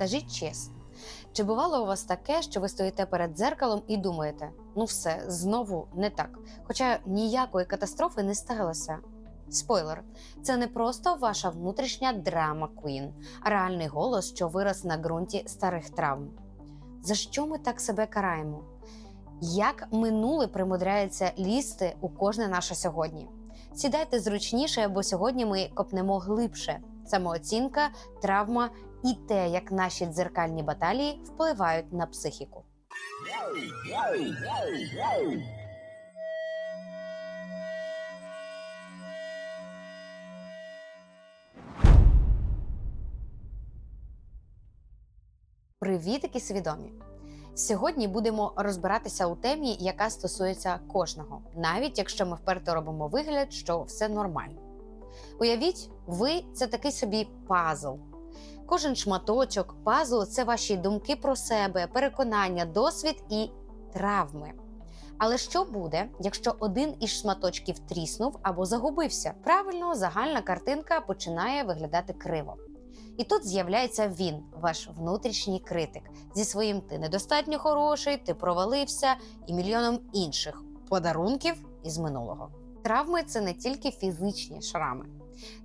Скажіть чесно, чи бувало у вас таке, що ви стоїте перед дзеркалом і думаєте, ну все, знову не так, хоча ніякої катастрофи не сталося? Спойлер, це не просто ваша внутрішня драма Queen, а реальний голос, що вирос на ґрунті старих травм. За що ми так себе караємо? Як минуле примудряється лізти у кожне наше сьогодні? Сідайте зручніше, бо сьогодні ми копнемо глибше. Самооцінка, травма і те, як наші дзеркальні баталії впливають на психіку. Привітики свідомі! Сьогодні будемо розбиратися у темі, яка стосується кожного, навіть якщо ми вперто робимо вигляд, що все нормально. Уявіть, ви це такий собі пазл. Кожен шматочок пазлу це ваші думки про себе, переконання, досвід і травми. Але що буде, якщо один із шматочків тріснув або загубився? Правильно, загальна картинка починає виглядати криво. І тут з'являється він, ваш внутрішній критик, зі своїм ти недостатньо хороший, ти провалився і мільйоном інших подарунків із минулого. Травми це не тільки фізичні шрами,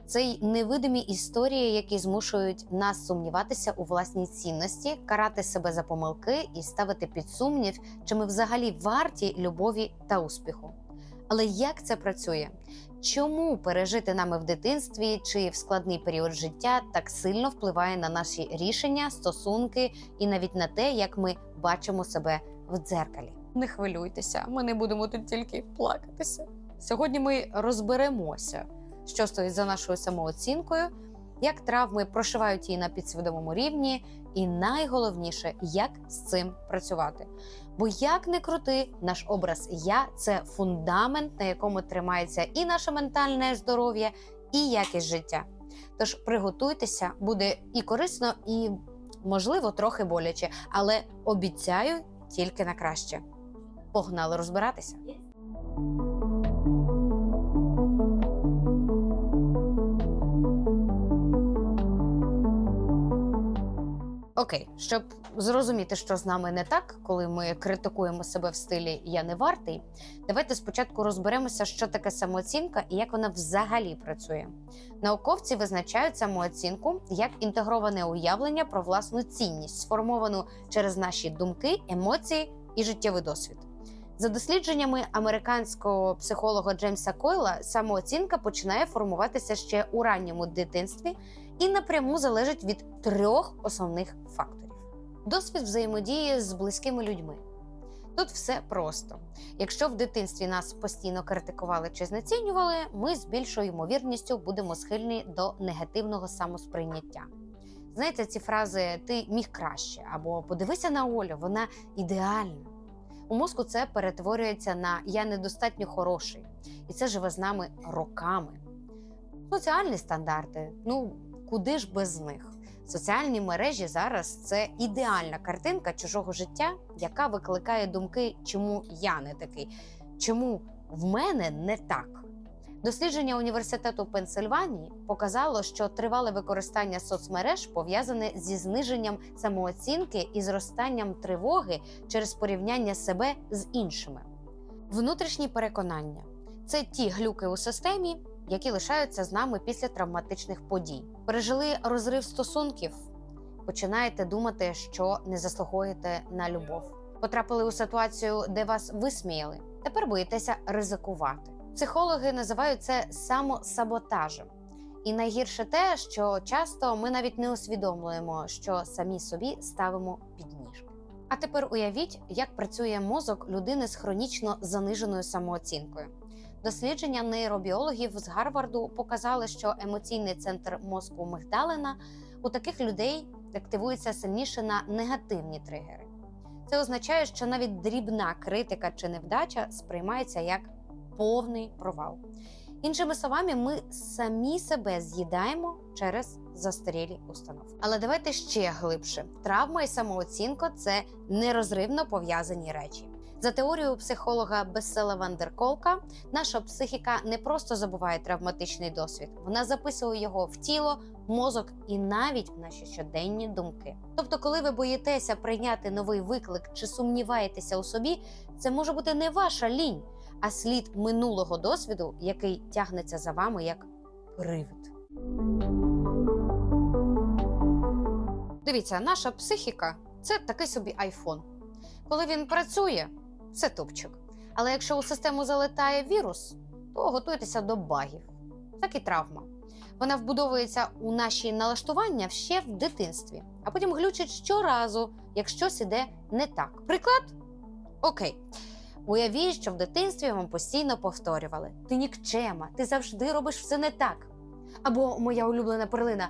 це невидимі історії, які змушують нас сумніватися у власній цінності, карати себе за помилки і ставити під сумнів, чи ми взагалі варті любові та успіху. Але як це працює? Чому пережити нами в дитинстві чи в складний період життя так сильно впливає на наші рішення, стосунки і навіть на те, як ми бачимо себе в дзеркалі? Не хвилюйтеся, ми не будемо тут тільки плакатися. Сьогодні ми розберемося, що стоїть за нашою самооцінкою, як травми прошивають її на підсвідомому рівні, і найголовніше, як з цим працювати. Бо як не крути, наш образ я це фундамент, на якому тримається і наше ментальне здоров'я, і якість життя. Тож приготуйтеся, буде і корисно, і можливо трохи боляче, але обіцяю тільки на краще. Погнали розбиратися. Окей, щоб зрозуміти, що з нами не так, коли ми критикуємо себе в стилі Я не вартий. Давайте спочатку розберемося, що таке самооцінка і як вона взагалі працює. Науковці визначають самооцінку як інтегроване уявлення про власну цінність, сформовану через наші думки, емоції і життєвий досвід. За дослідженнями американського психолога Джеймса Койла, самооцінка починає формуватися ще у ранньому дитинстві і напряму залежить від трьох основних факторів: досвід взаємодії з близькими людьми. Тут все просто. Якщо в дитинстві нас постійно критикували чи знецінювали, ми з більшою ймовірністю будемо схильні до негативного самосприйняття. Знаєте, ці фрази ти міг краще або подивися на Олю, вона ідеальна. У мозку це перетворюється на я недостатньо хороший, і це живе з нами роками. Соціальні стандарти, ну куди ж без них? Соціальні мережі зараз це ідеальна картинка чужого життя, яка викликає думки, чому я не такий, чому в мене не так. Дослідження університету Пенсильванії показало, що тривале використання соцмереж пов'язане зі зниженням самооцінки і зростанням тривоги через порівняння себе з іншими. Внутрішні переконання це ті глюки у системі, які лишаються з нами після травматичних подій. Пережили розрив стосунків, починаєте думати, що не заслуговуєте на любов. Потрапили у ситуацію, де вас висміяли. Тепер боїтеся ризикувати. Психологи називають це самосаботажем. І найгірше те, що часто ми навіть не усвідомлюємо, що самі собі ставимо підніжки. А тепер уявіть, як працює мозок людини з хронічно заниженою самооцінкою. Дослідження нейробіологів з Гарварду показали, що емоційний центр мозку мигдалина у таких людей активується сильніше на негативні тригери. Це означає, що навіть дрібна критика чи невдача сприймається як повний провал. Іншими словами, ми самі себе з'їдаємо через застарілі установки. Але давайте ще глибше: травма і самооцінка це нерозривно пов'язані речі. За теорією психолога Бесела Вандерколка, наша психіка не просто забуває травматичний досвід, вона записує його в тіло, мозок і навіть наші щоденні думки. Тобто, коли ви боїтеся прийняти новий виклик чи сумніваєтеся у собі, це може бути не ваша лінь, а слід минулого досвіду, який тягнеться за вами як привид. Дивіться, наша психіка це такий собі айфон. Коли він працює, це топчик. Але якщо у систему залетає вірус, то готуйтеся до багів. Так і травма. Вона вбудовується у наші налаштування ще в дитинстві, а потім глючить щоразу, як щось іде не так. Приклад? Окей. Уявіть, що в дитинстві вам постійно повторювали: ти нікчема, ти завжди робиш все не так. Або моя улюблена перлина: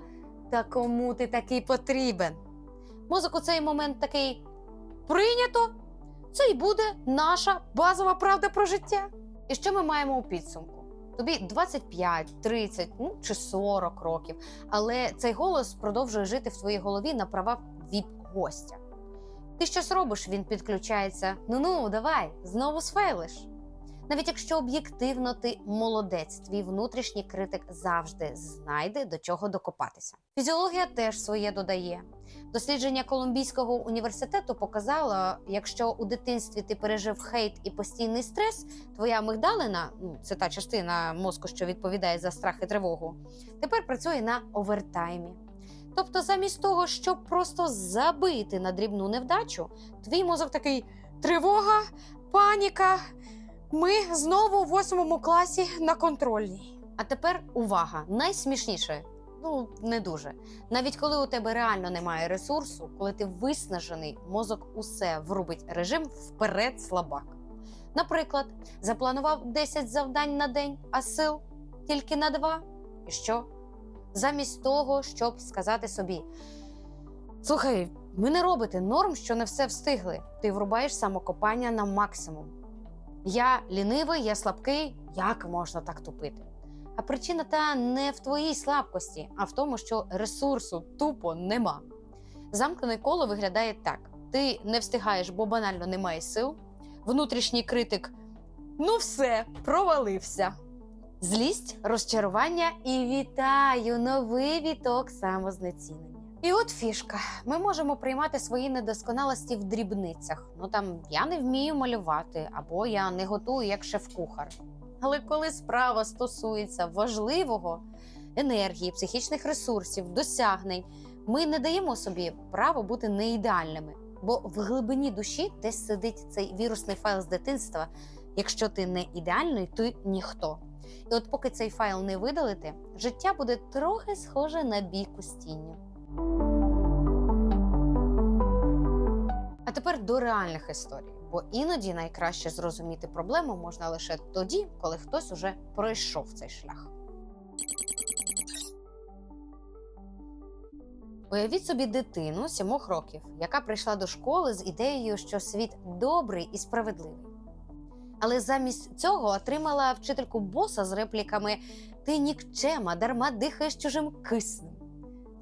та кому ти такий потрібен? Мозок у цей момент такий прийнято. Це й буде наша базова правда про життя. І що ми маємо у підсумку? Тобі 25, 30 ну, чи 40 років, але цей голос продовжує жити в твоїй голові на правах віп-гостя. Ти щось робиш, він підключається. Ну ну, давай, знову сфейлиш. Навіть якщо об'єктивно ти молодець, твій внутрішній критик завжди знайде до чого докопатися. Фізіологія теж своє додає. Дослідження Колумбійського університету показало, якщо у дитинстві ти пережив хейт і постійний стрес, твоя мигдалина, ну це та частина мозку, що відповідає за страх і тривогу, тепер працює на овертаймі. Тобто, замість того, щоб просто забити на дрібну невдачу, твій мозок такий тривога, паніка. Ми знову у восьмому класі на контрольній. А тепер увага! Найсмішніше. Ну, не дуже. Навіть коли у тебе реально немає ресурсу, коли ти виснажений, мозок усе врубить режим вперед слабак. Наприклад, запланував 10 завдань на день, а сил тільки на два. І що? Замість того, щоб сказати собі: слухай, ви не робите норм, що не все встигли. Ти врубаєш самокопання на максимум. Я лінивий, я слабкий. Як можна так тупити? А причина та не в твоїй слабкості, а в тому, що ресурсу тупо нема. Замкнене коло виглядає так: ти не встигаєш, бо банально немає сил. Внутрішній критик ну все, провалився. Злість, розчарування і вітаю новий віток самознецінення. І от фішка: ми можемо приймати свої недосконалості в дрібницях. Ну там я не вмію малювати, або я не готую як шеф-кухар. Але коли справа стосується важливого енергії, психічних ресурсів, досягнень, ми не даємо собі право бути неідеальними, бо в глибині душі десь сидить цей вірусний файл з дитинства. Якщо ти не ідеальний, ти ніхто. І от поки цей файл не видалити, життя буде трохи схоже на бійку з тінню. А тепер до реальних історій, бо іноді найкраще зрозуміти проблему можна лише тоді, коли хтось уже пройшов цей шлях. Уявіть собі дитину сімох років, яка прийшла до школи з ідеєю, що світ добрий і справедливий. Але замість цього отримала вчительку боса з репліками Ти нікчема, дарма дихаєш чужим киснем.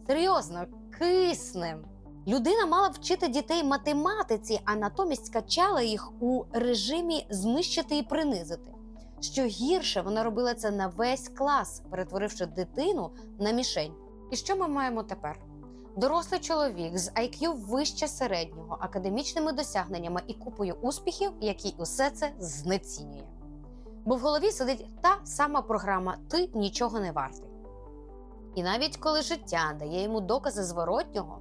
Серйозно, киснем. Людина мала вчити дітей математиці, а натомість качала їх у режимі знищити і принизити. Що гірше, вона робила це на весь клас, перетворивши дитину на мішень. І що ми маємо тепер? Дорослий чоловік з IQ вище середнього, академічними досягненнями і купою успіхів, який усе це знецінює. Бо в голові сидить та сама програма Ти нічого не вартий. І навіть коли життя дає йому докази зворотнього,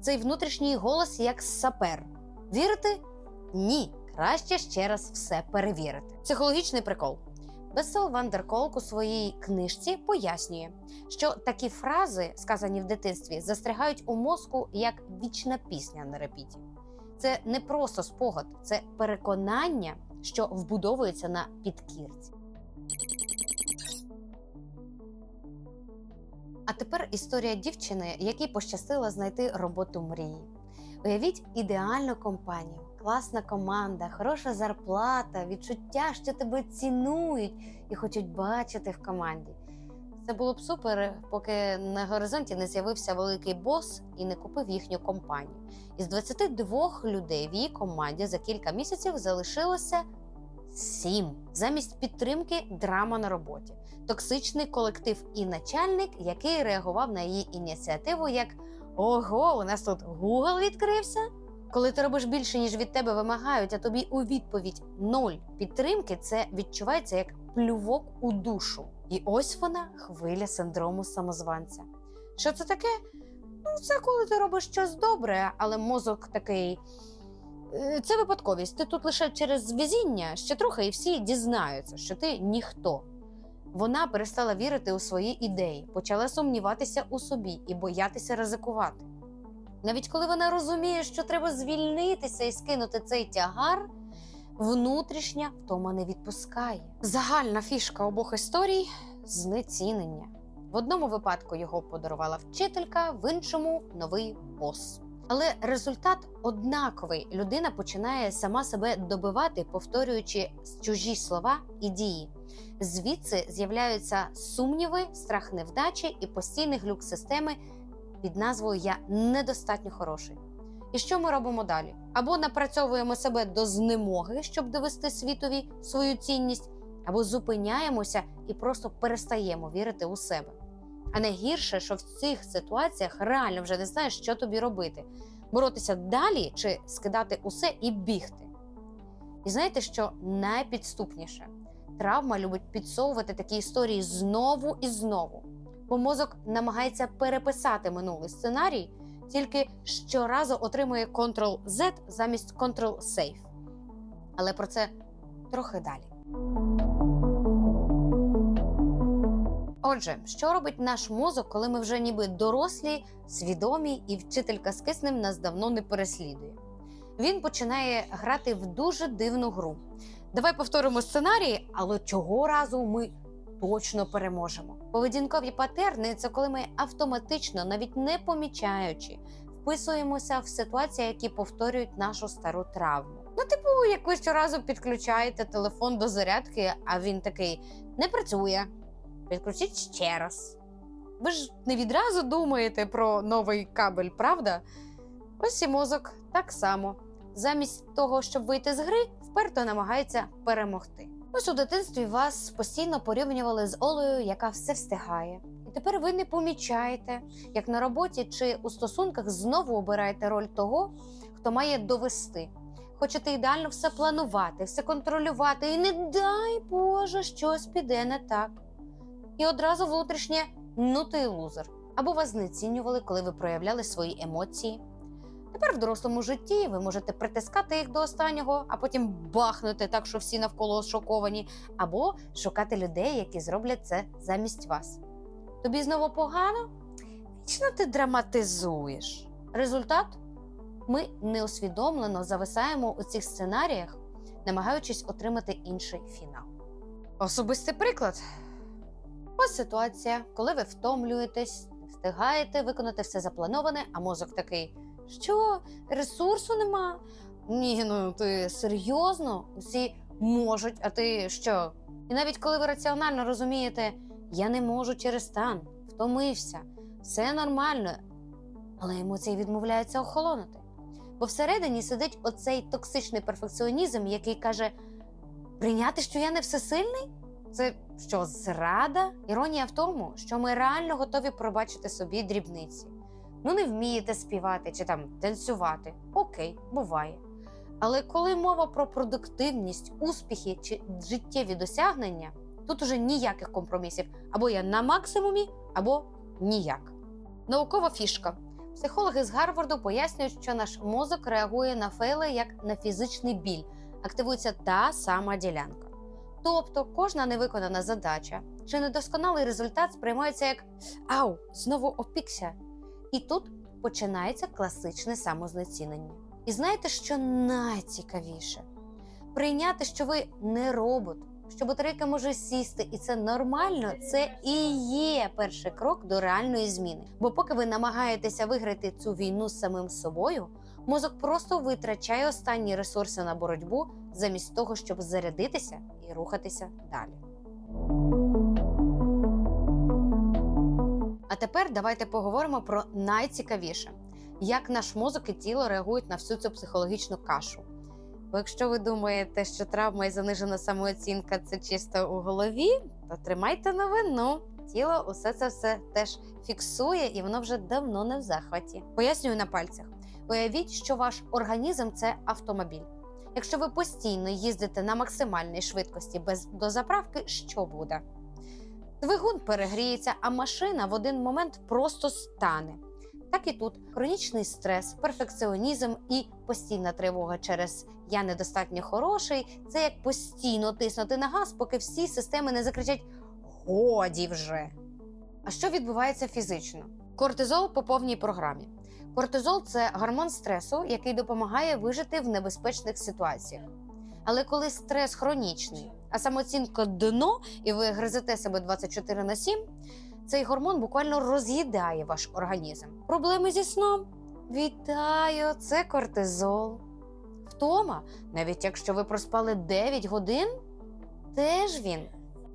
цей внутрішній голос як сапер. Вірити? Ні. Краще ще раз все перевірити. Психологічний прикол. Бесел Вандерколк у своїй книжці пояснює, що такі фрази, сказані в дитинстві, застрягають у мозку як вічна пісня на репіті. Це не просто спогад, це переконання, що вбудовується на підкірці. А тепер історія дівчини, якій пощастило знайти роботу мрії. Уявіть ідеальну компанію, класна команда, хороша зарплата, відчуття, що тебе цінують і хочуть бачити в команді. Це було б супер, поки на горизонті не з'явився великий бос і не купив їхню компанію. Із 22 людей в її команді за кілька місяців залишилося сім. Замість підтримки драма на роботі, токсичний колектив і начальник, який реагував на її ініціативу як Ого, у нас тут Google відкрився. Коли ти робиш більше, ніж від тебе вимагають, а тобі у відповідь ноль підтримки, це відчувається як плювок у душу. І ось вона хвиля синдрому самозванця. Що це таке? Ну, це коли ти робиш щось добре, але мозок такий. «Е, Це випадковість. Ти тут лише через везіння, ще трохи, і всі дізнаються, що ти ніхто. Вона перестала вірити у свої ідеї, почала сумніватися у собі і боятися ризикувати. Навіть коли вона розуміє, що треба звільнитися і скинути цей тягар, внутрішня втома не відпускає. Загальна фішка обох історій знецінення. В одному випадку його подарувала вчителька, в іншому новий бос. Але результат однаковий. Людина починає сама себе добивати, повторюючи чужі слова і дії. Звідси з'являються сумніви, страх невдачі і постійний глюк системи під назвою Я недостатньо хороший. І що ми робимо далі? Або напрацьовуємо себе до знемоги, щоб довести світові свою цінність, або зупиняємося і просто перестаємо вірити у себе. А найгірше, що в цих ситуаціях реально вже не знаєш, що тобі робити: боротися далі чи скидати усе і бігти. І знаєте, що найпідступніше? Травма любить підсовувати такі історії знову і знову, бо мозок намагається переписати минулий сценарій, тільки щоразу отримує Ctrl-Z замість Ctrl-Save. Але про це трохи далі. Отже, що робить наш мозок, коли ми вже ніби дорослі, свідомі, і вчителька з киснем нас давно не переслідує? Він починає грати в дуже дивну гру. Давай повторимо сценарій, але цього разу ми точно переможемо. Поведінкові патерни це коли ми автоматично, навіть не помічаючи, вписуємося в ситуації, які повторюють нашу стару травму. Ну, типу, як ви щоразу підключаєте телефон до зарядки, а він такий не працює. Підключіть ще раз. Ви ж не відразу думаєте про новий кабель, правда? Ось і мозок так само. Замість того, щоб вийти з гри, вперто намагається перемогти. Ось у дитинстві вас постійно порівнювали з Олею, яка все встигає. І тепер ви не помічаєте, як на роботі чи у стосунках знову обираєте роль того, хто має довести. Хочете ідеально все планувати, все контролювати, і не дай Боже, щось піде не так. І одразу внутрішнє ну ти лузер. Або вас знецінювали, коли ви проявляли свої емоції. Тепер в дорослому житті ви можете притискати їх до останнього, а потім бахнути так, що всі навколо шоковані, або шукати людей, які зроблять це замість вас. Тобі знову погано? Вічно ти драматизуєш. Результат ми неосвідомлено зависаємо у цих сценаріях, намагаючись отримати інший фінал. Особистий приклад. Ось ситуація, коли ви втомлюєтесь, встигаєте виконати все заплановане, а мозок такий: що ресурсу нема? Ні, ну ти серйозно? Усі можуть, а ти що? І навіть коли ви раціонально розумієте, я не можу через стан, втомився, все нормально, але емоції відмовляються охолонути. Бо всередині сидить оцей токсичний перфекціонізм, який каже: прийняти, що я не всесильний? Це що, зрада? Іронія в тому, що ми реально готові пробачити собі дрібниці. Ну, не вмієте співати чи там танцювати. Окей, буває. Але коли мова про продуктивність, успіхи чи життєві досягнення, тут уже ніяких компромісів. Або я на максимумі, або ніяк. Наукова фішка. Психологи з Гарварду пояснюють, що наш мозок реагує на фейли як на фізичний біль, активується та сама ділянка. Тобто кожна невиконана задача чи недосконалий результат сприймається як ау, знову опікся. І тут починається класичне самознецінення. І знаєте, що найцікавіше? Прийняти, що ви не робот, що батарейка може сісти, і це нормально, це і є перший крок до реальної зміни. Бо поки ви намагаєтеся виграти цю війну з самим собою, мозок просто витрачає останні ресурси на боротьбу замість того, щоб зарядитися і рухатися далі. А тепер давайте поговоримо про найцікавіше: як наш мозок і тіло реагують на всю цю психологічну кашу. Бо якщо ви думаєте, що травма і занижена самооцінка це чисто у голові, то тримайте новину. Тіло усе це все теж фіксує, і воно вже давно не в захваті. Пояснюю на пальцях. Уявіть, що ваш організм це автомобіль. Якщо ви постійно їздите на максимальній швидкості без дозаправки, що буде? Двигун перегріється, а машина в один момент просто стане. Так і тут хронічний стрес, перфекціонізм і постійна тривога через я недостатньо хороший. Це як постійно тиснути на газ, поки всі системи не закричать годі вже. А що відбувається фізично? Кортизол по повній програмі. Кортизол це гормон стресу, який допомагає вижити в небезпечних ситуаціях. Але коли стрес хронічний, а самооцінка дно, і ви гризете себе 24 на 7, цей гормон буквально роз'їдає ваш організм. Проблеми зі сном? Вітаю, це кортизол. Втома, навіть якщо ви проспали 9 годин, теж він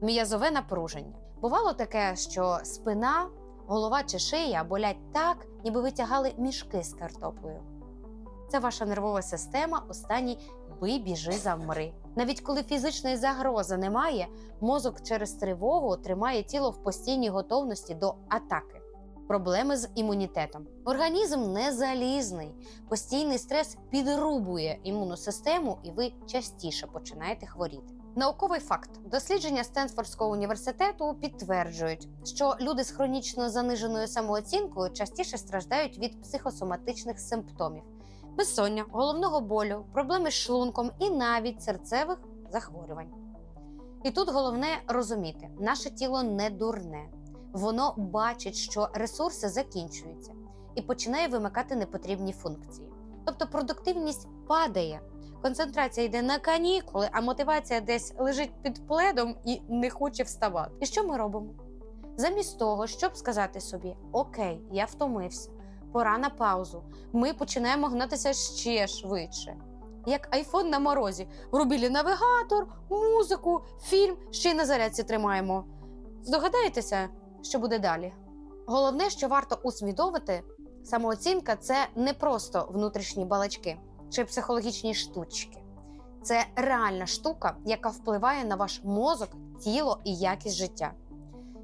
м'язове напруження. Бувало таке, що спина, голова чи шия болять так, ніби ви тягали мішки з картоплею. Це ваша нервова система у стані бий, біжи, завмри. Навіть коли фізичної загрози немає, мозок через тривогу тримає тіло в постійній готовності до атаки. Проблеми з імунітетом. Організм не залізний. Постійний стрес підрубує імунну систему, і ви частіше починаєте хворіти. Науковий факт: дослідження Стенфордського університету підтверджують, що люди з хронічно заниженою самооцінкою частіше страждають від психосоматичних симптомів безсоння, головного болю, проблеми з шлунком і навіть серцевих захворювань. І тут головне розуміти, наше тіло не дурне. Воно бачить, що ресурси закінчуються і починає вимикати непотрібні функції. Тобто продуктивність падає, концентрація йде на канікули, а мотивація десь лежить під пледом і не хоче вставати. І що ми робимо? Замість того, щоб сказати собі: Окей, я втомився, пора на паузу, ми починаємо гнатися ще швидше. Як айфон на морозі, врубілі навігатор, музику, фільм, ще й на зарядці тримаємо. Здогадаєтеся, що буде далі? Головне, що варто усвідомити, самооцінка це не просто внутрішні балачки чи психологічні штучки. Це реальна штука, яка впливає на ваш мозок, тіло і якість життя.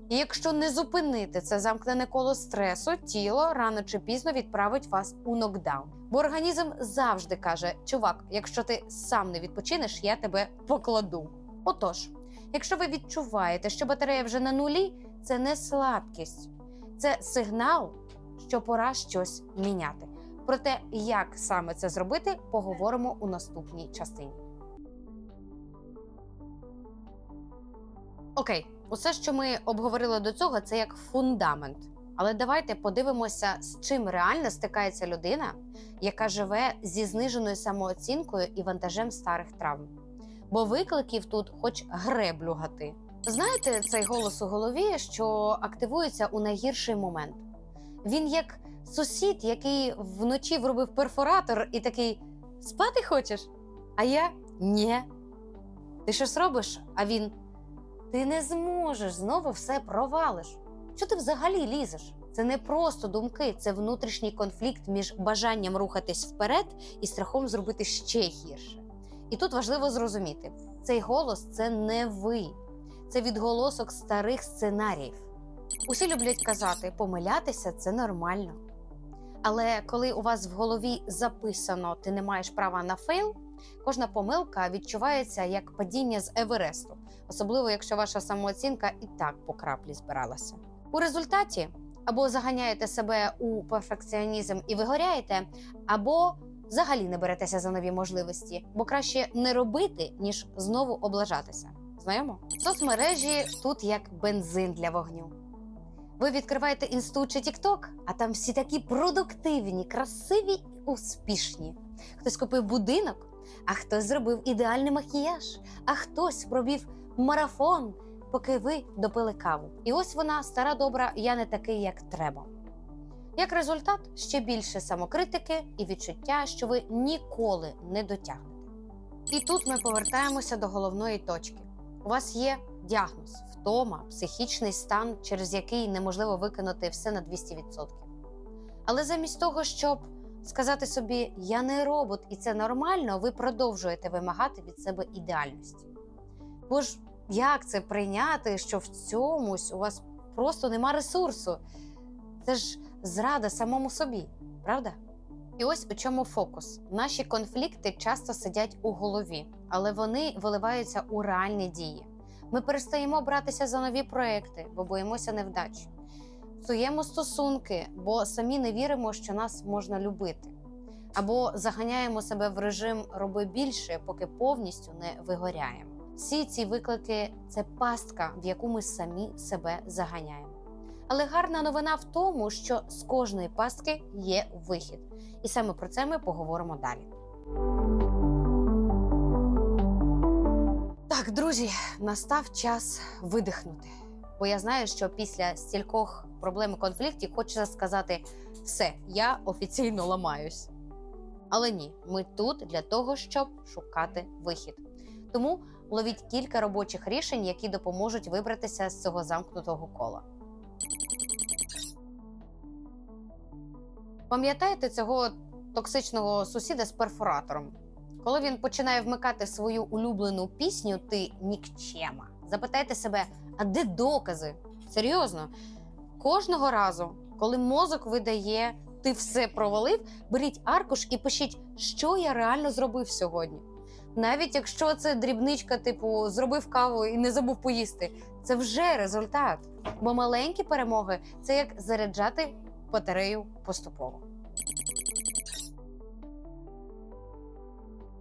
І якщо не зупинити це замкнене коло стресу, тіло рано чи пізно відправить вас у нокдаун. Бо організм завжди каже: чувак, якщо ти сам не відпочинеш, я тебе покладу. Отож, якщо ви відчуваєте, що батарея вже на нулі, це не слабкість, це сигнал, що пора щось міняти. Про те, як саме це зробити, поговоримо у наступній частині. Окей, усе, що ми обговорили до цього, це як фундамент. Але давайте подивимося, з чим реально стикається людина, яка живе зі зниженою самооцінкою і вантажем старих травм. Бо викликів тут хоч греблю гати. Знаєте, цей голос у голові, що активується у найгірший момент. Він як сусід, який вночі вробив перфоратор і такий: спати хочеш? А я ні. Ти щось робиш? А він ти не зможеш знову все провалиш. Що ти взагалі лізеш? Це не просто думки, це внутрішній конфлікт між бажанням рухатись вперед і страхом зробити ще гірше. І тут важливо зрозуміти: цей голос це не ви, це відголосок старих сценаріїв. Усі люблять казати, помилятися це нормально. Але коли у вас в голові записано ти не маєш права на фейл, кожна помилка відчувається як падіння з Евересту, особливо якщо ваша самооцінка і так по краплі збиралася. У результаті або заганяєте себе у перфекціонізм і вигоряєте, або взагалі не беретеся за нові можливості, бо краще не робити, ніж знову облажатися. Знаємо? Соцмережі тут як бензин для вогню. Ви відкриваєте інсту чи Тікток, а там всі такі продуктивні, красиві і успішні. Хтось купив будинок, а хтось зробив ідеальний макіяж, а хтось пробів марафон, поки ви допили каву. І ось вона, стара добра, я не такий, як треба. Як результат, ще більше самокритики і відчуття, що ви ніколи не дотягнете. І тут ми повертаємося до головної точки. У вас є діагноз, втома, психічний стан, через який неможливо виконати все на 200%. Але замість того, щоб сказати собі Я не робот і це нормально, ви продовжуєте вимагати від себе ідеальності. Бо ж як це прийняти, що в цьомусь у вас просто нема ресурсу? Це ж зрада самому собі, правда? І ось у чому фокус. Наші конфлікти часто сидять у голові, але вони виливаються у реальні дії. Ми перестаємо братися за нові проекти, бо боїмося невдач. Псуємо стосунки, бо самі не віримо, що нас можна любити. Або заганяємо себе в режим роби більше, поки повністю не вигоряємо. Всі ці виклики це пастка, в яку ми самі себе заганяємо. Але гарна новина в тому, що з кожної пастки є вихід. І саме про це ми поговоримо далі. Так, друзі, настав час видихнути. Бо я знаю, що після стількох проблем і конфліктів хочеться сказати: все, я офіційно ламаюсь. Але ні, ми тут для того, щоб шукати вихід. Тому ловіть кілька робочих рішень, які допоможуть вибратися з цього замкнутого кола. Пам'ятаєте цього токсичного сусіда з перфоратором? Коли він починає вмикати свою улюблену пісню Ти нікчема, запитайте себе, а де докази? Серйозно, кожного разу, коли мозок видає, ти все провалив, беріть аркуш і пишіть, що я реально зробив сьогодні. Навіть якщо це дрібничка, типу зробив каву і не забув поїсти, це вже результат. Бо маленькі перемоги це як заряджати батарею поступово.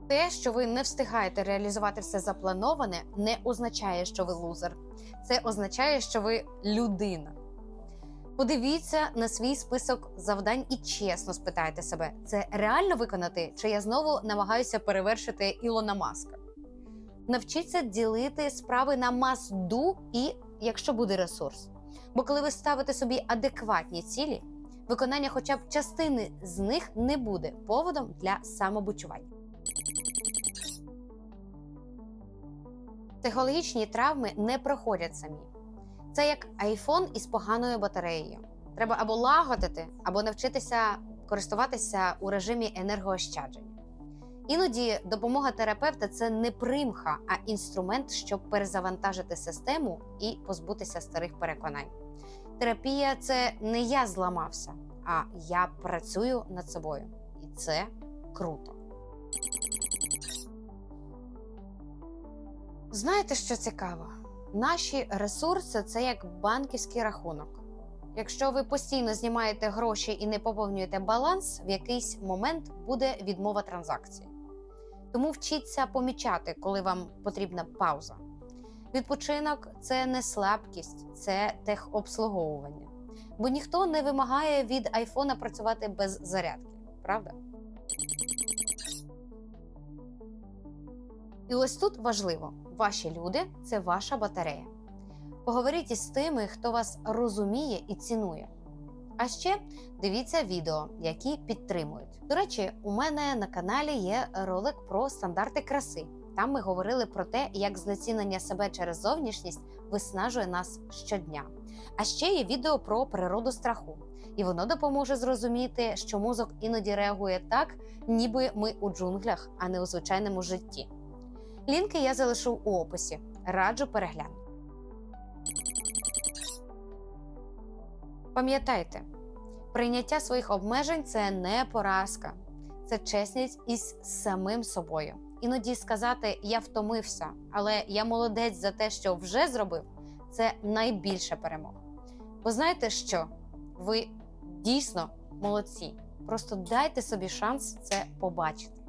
Те, що ви не встигаєте реалізувати все заплановане, не означає, що ви лузер. Це означає, що ви людина. Подивіться на свій список завдань і чесно спитайте себе, це реально виконати, чи я знову намагаюся перевершити Ілона Маска. Навчіться ділити справи на мас-ду і якщо буде ресурс. Бо коли ви ставите собі адекватні цілі, виконання хоча б частини з них не буде поводом для самобучування. Психологічні травми не проходять самі. Це як айфон із поганою батареєю. Треба або лагодити, або навчитися користуватися у режимі енергоощадження. Іноді допомога терапевта це не примха, а інструмент, щоб перезавантажити систему і позбутися старих переконань. Терапія це не я зламався, а я працюю над собою. І це круто. Знаєте, що цікаво? Наші ресурси це як банківський рахунок. Якщо ви постійно знімаєте гроші і не поповнюєте баланс, в якийсь момент буде відмова транзакції. Тому вчіться помічати, коли вам потрібна пауза. Відпочинок це не слабкість, це техобслуговування. Бо ніхто не вимагає від айфона працювати без зарядки, правда? І ось тут важливо: ваші люди це ваша батарея. Поговоріть із тими, хто вас розуміє і цінує. А ще дивіться відео, які підтримують. До речі, у мене на каналі є ролик про стандарти краси. Там ми говорили про те, як знецінення себе через зовнішність виснажує нас щодня. А ще є відео про природу страху, і воно допоможе зрозуміти, що мозок іноді реагує так, ніби ми у джунглях, а не у звичайному житті. Лінки я залишу у описі. Раджу переглянути. Пам'ятайте, прийняття своїх обмежень це не поразка, це чесність із самим собою. Іноді сказати я втомився, але я молодець за те, що вже зробив, це найбільша перемога. Бо знаєте що? Ви дійсно молодці. Просто дайте собі шанс це побачити.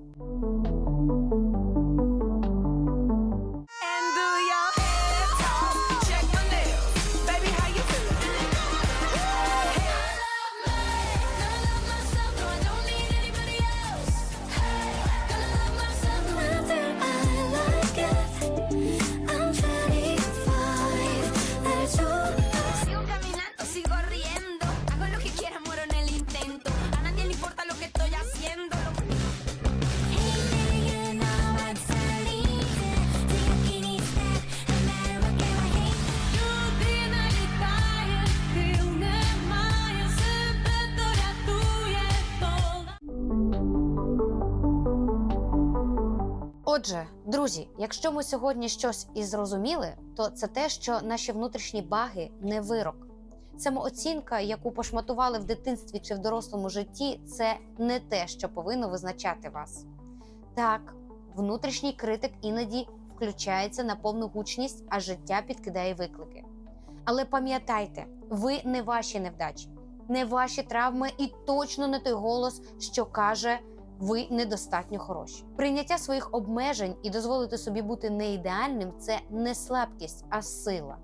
Друзі, якщо ми сьогодні щось і зрозуміли, то це те, що наші внутрішні баги не вирок. Самооцінка, яку пошматували в дитинстві чи в дорослому житті, це не те, що повинно визначати вас. Так, внутрішній критик іноді включається на повну гучність, а життя підкидає виклики. Але пам'ятайте, ви не ваші невдачі, не ваші травми і точно не той голос, що каже ви недостатньо хороші. Прийняття своїх обмежень і дозволити собі бути не ідеальним це не слабкість, а сила.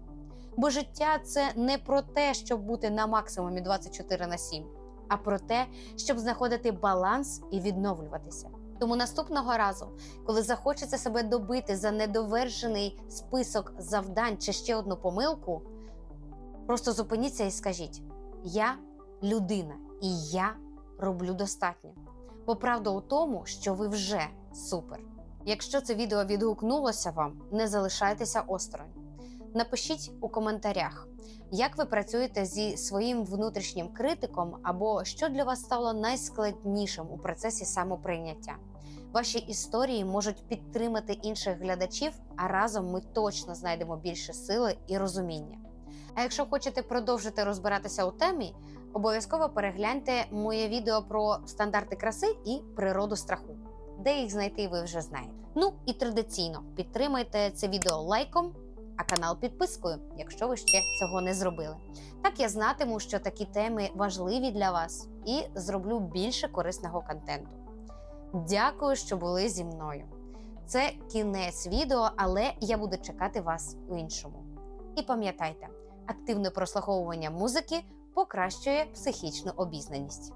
Бо життя це не про те, щоб бути на максимумі 24 на 7, а про те, щоб знаходити баланс і відновлюватися. Тому наступного разу, коли захочеться себе добити за недовершений список завдань чи ще одну помилку, просто зупиніться і скажіть: Я людина, і я роблю достатньо. Бо правда у тому, що ви вже супер. Якщо це відео відгукнулося вам, не залишайтеся осторонь. Напишіть у коментарях, як ви працюєте зі своїм внутрішнім критиком, або що для вас стало найскладнішим у процесі самоприйняття. Ваші історії можуть підтримати інших глядачів, а разом ми точно знайдемо більше сили і розуміння. А якщо хочете продовжити розбиратися у темі, обов'язково перегляньте моє відео про стандарти краси і природу страху. Де їх знайти, ви вже знаєте. Ну і традиційно підтримайте це відео лайком, а канал підпискою, якщо ви ще цього не зробили. Так я знатиму, що такі теми важливі для вас, і зроблю більше корисного контенту. Дякую, що були зі мною. Це кінець відео, але я буду чекати вас у іншому. І пам'ятайте, активне прослуховування музики покращує психічну обізнаність.